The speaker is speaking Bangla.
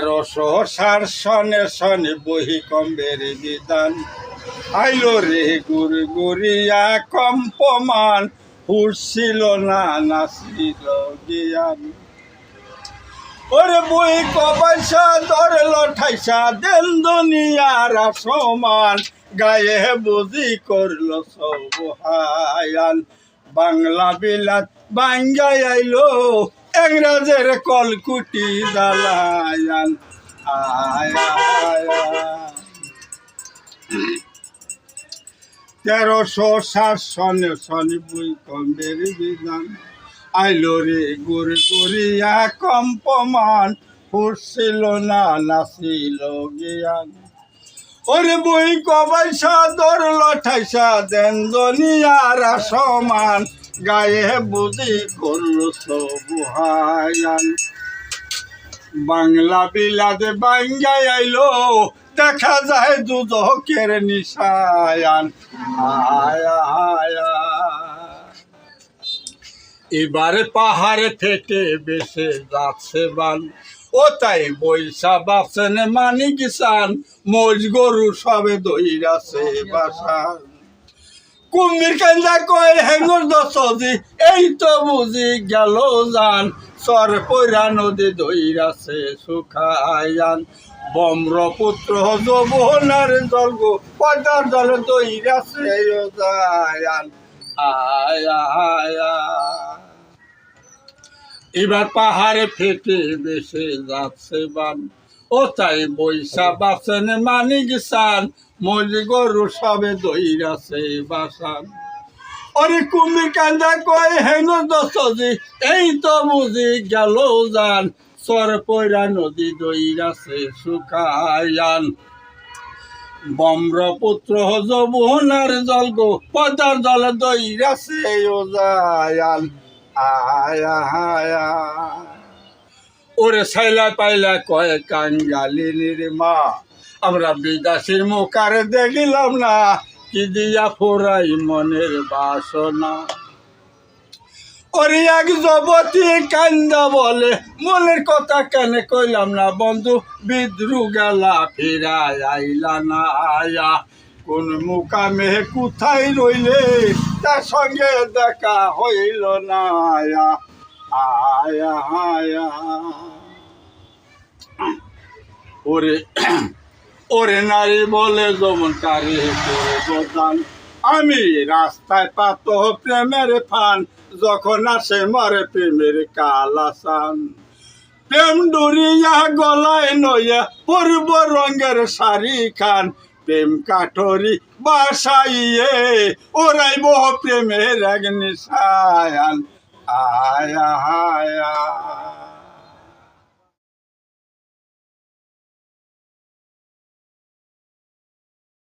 তেরোশো সার সনে সনে বহি কম্বের বিধান। আইলো রে গুর গুরিয়া কম্পমান হুসছিল না নাছিল জ্ঞান। ওরে বই কবাইসা ধরল ঠাইসা, দেন দুনিয়ার সমান, গায়ে বুঝি করল সব হায়ান। বাংলা বিলাত বাঙ্গাই আইলো ইংরাজের কলকুটি জ্বালায়ান তেরোশো সাত সনে সনে বই কম্বের বিধান, আইলো রে গুর গুরিয়া কম্পমান, ফুটছিল না নাছিল জ্ঞান। ওরে বই কবাইসা, দর লঠাইসা, দেন দুনিয়ার সমান। গায়ে বুঝি করল সবুহায়ান বাংলা বিলাদে বাঙ্গাই আইলো, দেখা যায় দুদকের নিশায়ান। এবারে পাহাড়ে থেকে বেসে যাচ্ছে বান। ও তাই বৈশা বাপসেন মানি কিষান মজ গরু সবে দইরাছে বাসান কুমির কেন্দা কয় হেঙ্গুর দশজি, এই তো বুঝি গেল যান সর পৈরা নদী দইরাছে সুখায়ান। বম্রপুত্র যৌবনার জলগ পদার জল দইরাছে আয়া আয়া এবার পাহাড়ে ফেটে বেসে যাচ্ছে বান। ও তাই বৈশা বাসেন মানিক সান। মজ গরু সবে দইরাছে বাসান। অরে কুমির কান্দা কয় হেন দশজি, এই তো বুঝি গেল যান সর পয়রা নদী দইরাছে সুখায়ান বম্রপুত্র যমুনার জল গো পদার জল দইরাছে ও যায়ান আয়া আয়া ওরে সাইলা পাইলা কয় কাঙ্গালিনীর মা আমরা বিদাসীর মুখার দেখিলাম না, কি দিয়া ফোরাই মনের বাসনা। ওরে এক যবতী কান্দা বলে, মনের কথা কেন কইলাম না বন্ধু, বিদ্রু গেলা ফিরাই আইলা না আয়া। কোন মুকামে কোথায় রইলে? তার সঙ্গে দেখা হইল না, আয়া আয়া আয়া। ওরে ওরে নারী বলে যেমন কারে করে আমি রাস্তায় পাত প্রেমের ফান, যখন আসে মরে প্রেমের কালাসান। প্রেম ডুরিয়া গলায় নইয়া পূর্ব রঙের শাড়ি খান প্রেম কাঠরি বাসাইয়ে ওরাইব প্রেমের এক নিশায়ান। আয়া আয়া